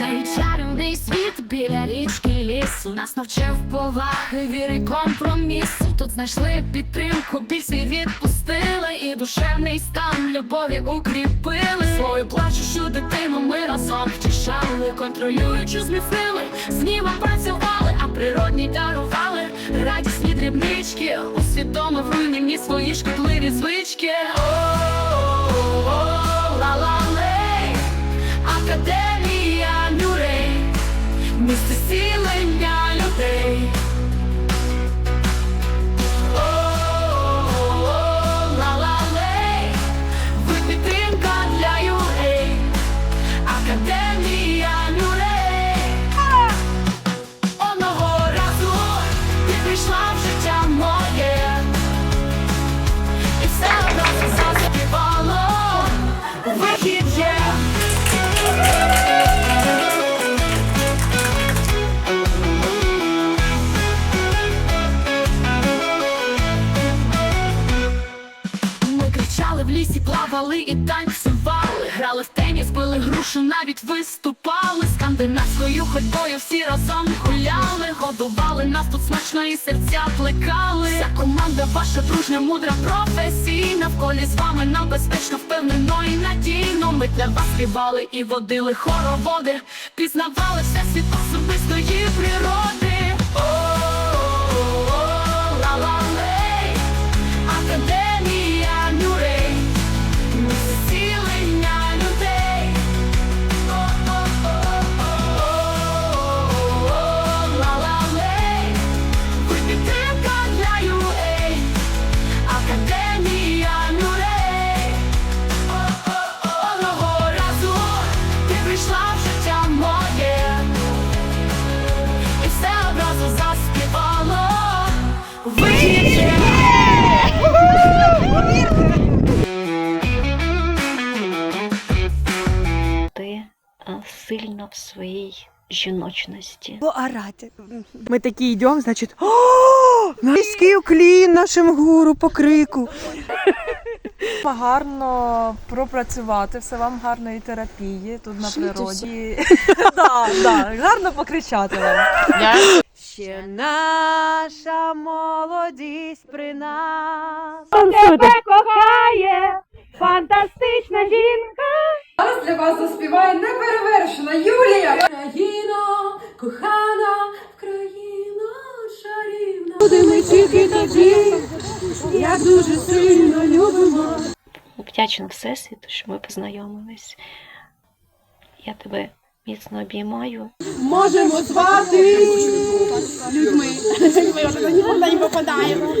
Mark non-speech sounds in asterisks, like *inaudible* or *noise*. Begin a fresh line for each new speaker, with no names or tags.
Цей чарівний світ біля річки лісу Нас навчив поваги, віри, компромісу Тут знайшли підтримку, біль відпустили І душевний стан любові укріпили Свою плачущу дитину ми разом втішали Контролюючи зміцнили, з німом працювали А природні дарували радісні дрібнички Усвідомив руйнівні свої шкідливі звички Mr. лісі, і танцювали, грали в теніс, били грушу, навіть виступали скандинавською ходьбою, всі разом гуляли, годували нас тут смачно і серця плекали. Вся команда ваша дружня, мудра, професійна. В колі з вами нам безпечно, впевнено і надійно. Ми для вас співали і водили хороводи, пізнавали все світ особистої ти
а, сильна в своїй жіночності.
Орати. Ми такі йдемо, значить, о, низький уклін нашим гуру по крику.
Гарно пропрацювати, все вам гарної терапії тут на природі. *laughs* Да, да, Гарно покричати вам.
Ще наша молодість при нас.
Зараз як дуже сильно любила.
Вдячна Всесвіту, що ми познайомились. Я тебе міцно обіймаю.
Можемо звати людьми. Ми вже не попадаємо.